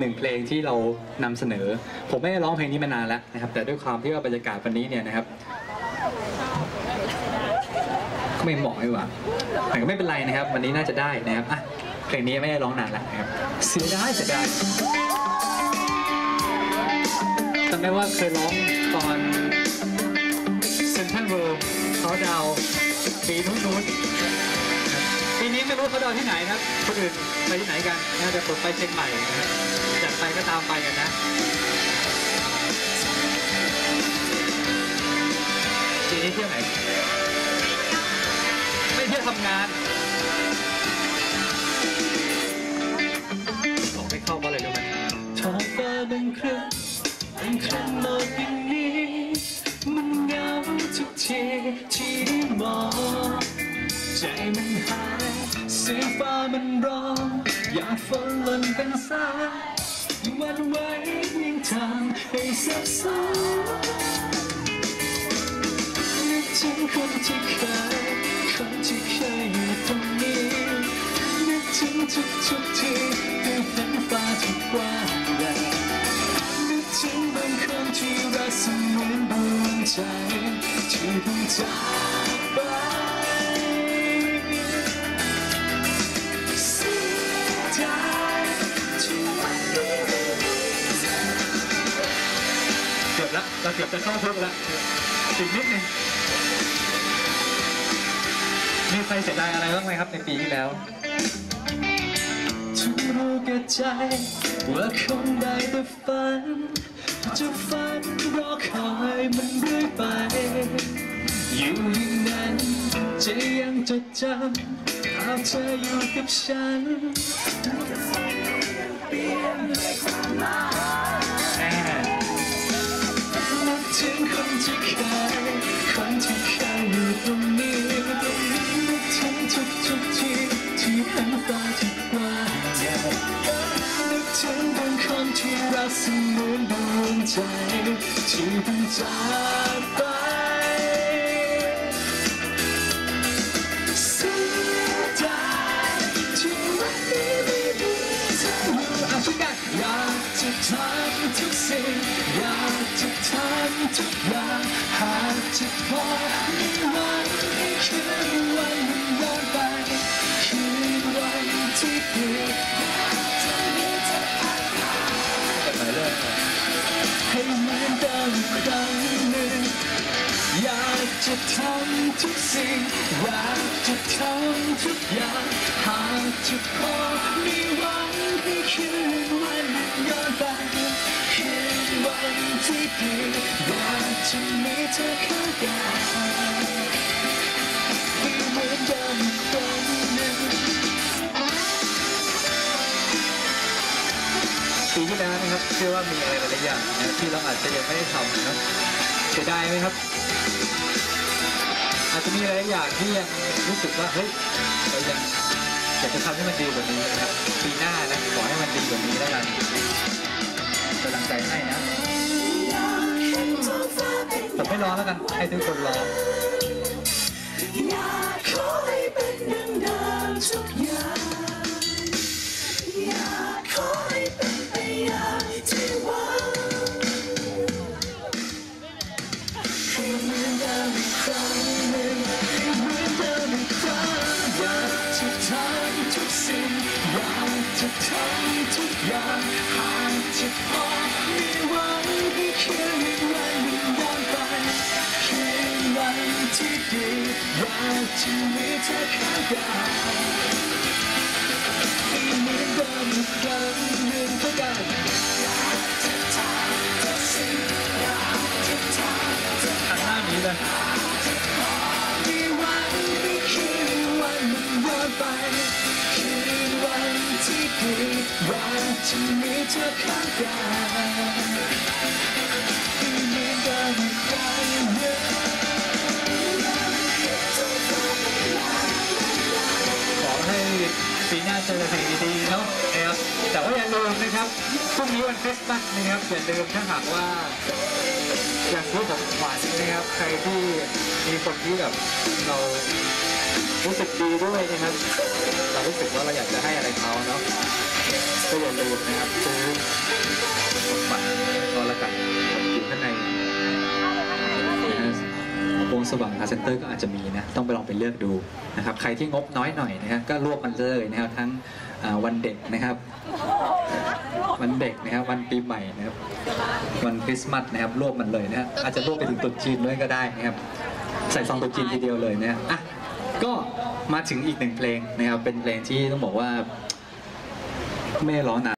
หนึ่งเพลงที่เรานำเสนอ ผมไม่ได้ร้องเพลงนี้มานานแล้วนะครับ แต่ด้วยความที่ว่าบรรยากาศวันนี้เนี่ยนะครับก็ไม่เหมาะดีกว่าแต่ก็ไม่เป็นไรนะครับ วันนี้น่าจะได้นะครับอะเพลงนี้ไม่ได้ร้องนานแล้วนะครับเสียดายเสียดายจำได้ว่าเคยร้องตอนเซนทรัลเวิลด์เขาดาวน์ปีนู้นๆปีนี้ไม่รู้เขาดาวที่ไหนครับ คนอื่นไปที่ไหนกันนะแต่ผมไปเชียงใหม่นะครับ อยากไปก็ตามไปกันนะปีนี้เที่ยวไหน ไม่เที่ยวทำงานบอกไม่เข้าเพราะอะไรรู้ไหมท้องฟ้าบางครั้งเป็นครั้งโลกอย่างนี้ มันเหงาทุกทีที่ได้มองใจมันหายเสียงฟ้ามันร้องอยากฝนหล่นเป็นสาย วันไหวยิ่งทำให้สับสนนึกถึงคนที่เคยคนที่เคยอยู่ตรงนี้นึกถึงทุกทุกทีได้เห็นฟ้าที่กว้างใหญ่นึกถึงบางคนที่รักเสมือนดวงใจที่เพิ่งจาก เกือบละเราเกือบจะเข้าเพิ่มละอีกนิดนึงมีใครเสียดายอะไรบ้างไหมครับในปีที่แล้วทุกรู้กับใจว่าคงได้แต่ฝันจะฝันรอคอยมันเรื่อยไป อยู่อย่างนั้นจะยังจดจำภาพเธออยู่กับฉันแถึงคนที่เคยคนที่เคยอยู่ตรงนี้นึกถึงทุกทุกๆทีที่เห็นตาที่กว้างใหญ่นึกถึงบางคนที่รักเสมือนดวงใจที่เพิ่งจากไป อยางหากจะพอมีวันให้คืนวันมันย้อนไปคืนวันที่ดีจะมีเธอผ่านมาให้เหมือนเดิมกครั้งหนึ่งอยากจะทำทุกสิ่งอยากจะทำทุกอย่างหากจะพอมีหวังให้คืน วันที่ดีอยาจะมีเธอข้างกายให้เหมือนเดิมอีกครั้งหนึ่งปีที่แล้วนะครับเชื่อว่ามีอะไรหลายๆอย่างนะที่เราอาจจะยังไม่ได้ทำนะครับเสียดายไหมครับ อาจจะมีหลายๆอย่างที่ยังรู้สึกว่าเฮ้ยเรายังอยากจะทำให้มันดีกว่านี้นะครับปีหน้านะขอให้มันดีกว่านี้แล้วกัน กำลังใจให้นะ ผมไม่รอแล้วกัน ให้ทุกคนรออยากขอให้เป็นดังเดิมทุกอย่างอยากขอให้เป็นไปอย่างที่หวังให้เหมือนเดิมอีกครั้งหนึ่งให้เหมือนเดิมอีกครั้งอยากจะทำทุกสิ่งอยากจะทำทุกอย่าง ที่ดีอยากจะมีเธอข้างกายให้เมือเดิมครั้งหนึ่งเท่ากันทางหน้านี้เลยมีวันให้คืนวันมันย้อนไปคืนวันที่ดีอยากจะมีเธอข้างกายคืนเดิมครั้งหนึ่ง จอสิ่งดีๆเนาะนะครับแต่ว่าอย่าลืมนะครับพรุ่งนี้วันคริสต์มาสนะครับอย่าลืมถ้าหากว่าอยากซื้อของขวัญนะครับ ใครที่มีคนที่แบบเรารู้สึกดีด้วยนะครับ เรารู้สึกว่าเราอยากจะให้อะไรเขาเนาะก็อย่าลืมนะครับซื้อ สว่างคาเซ็นเตอร์ก็อาจจะมีนะต้องไปลองไปเลือกดูนะครับใครที่งบน้อยหน่อยนะครับก็รวบมันเลยนะครับทั้งวันเด็กนะครับ วันเด็กนะครับวันปีใหม่นะครับวันคริสต์มาสนะครับรวบมันเลยนะฮะอาจจะรวบไปถึงตรุษจีนด้วยก็ได้นะครับใส่ซองตรุษจีนทีเดียวเลยนะอะก็มาถึงอีกหนึ่งเพลงนะครับเป็นเพลงที่ต้องบอกว่าไม่ได้ร้องนาน